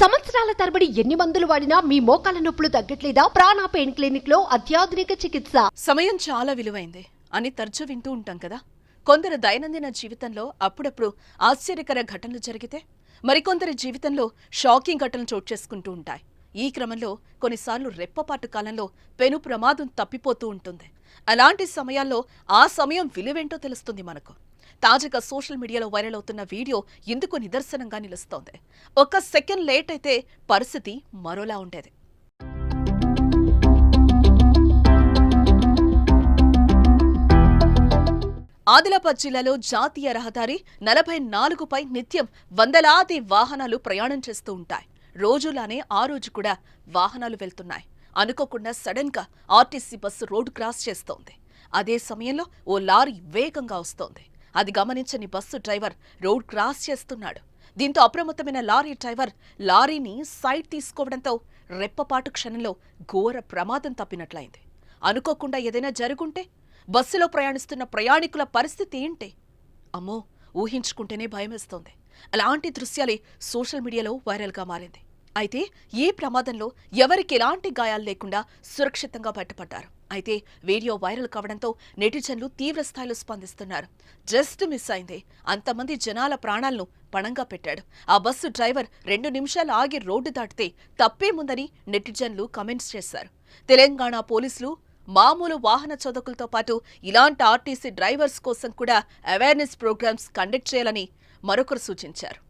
సంవత్సరాల తరబడి ఎన్ని మందులు వాడినా మీ మోకాల నొప్పులు తగ్గట్లేదా? ప్రాణ పెయిన్ క్లినిక్లో అత్యాధునిక చికిత్స. సమయం చాలా విలువైంది. అని తరచూ వింటూ ఉంటాం కదా. కొందరు దైనందిన జీవితంలో అప్పుడప్పుడు ఆశ్చర్యకర ఘటనలు జరిగితే మరికొందరి జీవితంలో షాకింగ్ ఘటనలు చోటు చేసుకుంటూ ఉంటాయి. ఈ క్రమంలో కొన్నిసార్లు రెప్పపాటు కాలంలో పెను ప్రమాదం తప్పిపోతూ ఉంటుంది. అలాంటి సమయాల్లో ఆ సమయం విలువేంటో తెలుస్తుంది మనకు. తాజాగా సోషల్ మీడియాలో వైరల్ అవుతున్న వీడియో ఇందుకు నిదర్శనంగా నిలుస్తోంది. ఒక్క సెకండ్ లేట్ అయితే పరిస్థితి మరోలా ఉండేది. ఆదిలాబాద్ జిల్లాలో జాతీయ రహదారి నలభై నాలుగుపై నిత్యం వందలాది వాహనాలు ప్రయాణం చేస్తూ ఉంటాయి. రోజులానే ఆ రోజు కూడా వాహనాలు వెళ్తున్నాయి. అనుకోకుండా సడన్గా ఆర్టీసీ బస్సు రోడ్డు క్రాస్ చేస్తోంది. అదే సమయంలో ఓ లారీ వేగంగా వస్తోంది. అది గమనించని బస్సు డ్రైవర్ రోడ్ క్రాస్ చేస్తున్నాడు. దీంతో అప్రమత్తమైన లారీ డ్రైవర్ లారీని సైడ్ తీసుకోవడంతో రెప్పపాటు క్షణంలో ఘోర ప్రమాదం తప్పినట్లయింది. అనుకోకుండా ఏదైనా జరుగుంటే బస్సులో ప్రయాణిస్తున్న ప్రయాణికుల పరిస్థితి ఏంటి? అమ్మో ఊహించుకుంటేనే భయమేస్తోంది. అలాంటి దృశ్యాలే సోషల్ మీడియాలో వైరల్గా మారింది. అయితే ఈ ప్రమాదంలో ఎవరికి ఎలాంటి గాయాలు లేకుండా సురక్షితంగా బయటపడ్డారు? అయితే వీడియో వైరల్ కావడంతో నెటిజన్లు తీవ్ర స్థాయిలో స్పందిస్తున్నారు. జస్ట్ మిస్ అయింది. అంతమంది జనాల ప్రాణాలను పణంగా పెట్టాడు. ఆ బస్సు డ్రైవర్ రెండు నిమిషాలు ఆగి రోడ్డు దాటితే తప్పేముందని నెటిజన్లు కమెంట్స్ చేశారు. తెలంగాణ పోలీసులు మామూలు వాహన చోదకులతో పాటు ఇలాంటి ఆర్టీసీ డ్రైవర్స్ కోసం కూడా అవేర్నెస్ ప్రోగ్రామ్స్ కండక్ట్ చేయాలని మరొకరు సూచించారు.